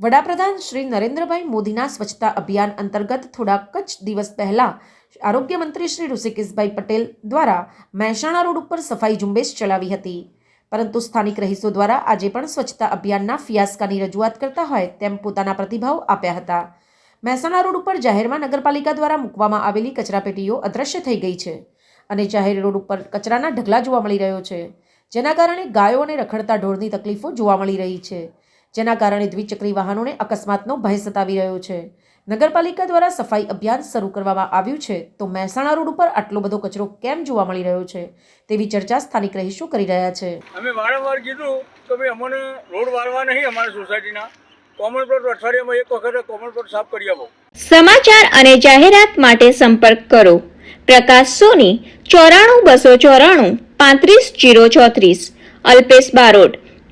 વડાપ્રધાન શ્રી નરેન્દ્રભાઈ મોદીના સ્વચ્છતા અભિયાન અંતર્ગત થોડાક જ દિવસ પહેલા આરોગ્ય મંત્રી શ્રી ઋષિકેશભાઈ પટેલ દ્વારા મહેસાણા રોડ ઉપર સફાઈ ઝુંબેશ ચલાવી હતી. પરંતુ સ્થાનિક રહીશો દ્વારા આજે પણ સ્વચ્છતા અભિયાનના ફિયાસ્કાની રજૂઆત કરતા હોય તેમ પોતાના પ્રતિભાવ આપ્યા હતા. મહેસાણા રોડ ઉપર જાહેરમાં નગરપાલિકા દ્વારા મૂકવામાં આવેલી કચરાપેટીઓ અદૃશ્ય થઈ ગઈ છે અને જાહેર રોડ ઉપર કચરાના ઢગલા જોવા મળી રહ્યો છે, જેના કારણે ગાયો અને રખડતા ઢોરની તકલીફો જોવા મળી રહી છે. જેના કારણે દ્વિચક્રી વાહનોને અકસ્માતનો ભય સતાવી રહ્યો છે. નગરપાલિકા દ્વારા સફાઈ અભિયાન શરૂ કરવામાં આવ્યું છે તો મહેસાણા રોડ ઉપર આટલો બધો કચરો કેમ જોવા મળી રહ્યો છે તેવી ચર્ચા સ્થાનિક રહીશો કરી રહ્યા છે. અમે વારંવાર કીધું કે ભાઈ અમને રોડ વાળવા નહીં અમારા સોસાયટીના. કોમન પ્લોટ અઠવાડિયામાં એક વખત કોમન પ્લોટ સાફ કરી આપો. સમાચાર અને જાહેરાત માટે સંપર્ક કરો. પ્રકાશ સોની ચોરાણું બસો ચોરાણું પાંત્રીસ જીરો ચોત્રીસ અલ્પેશ બારોટ.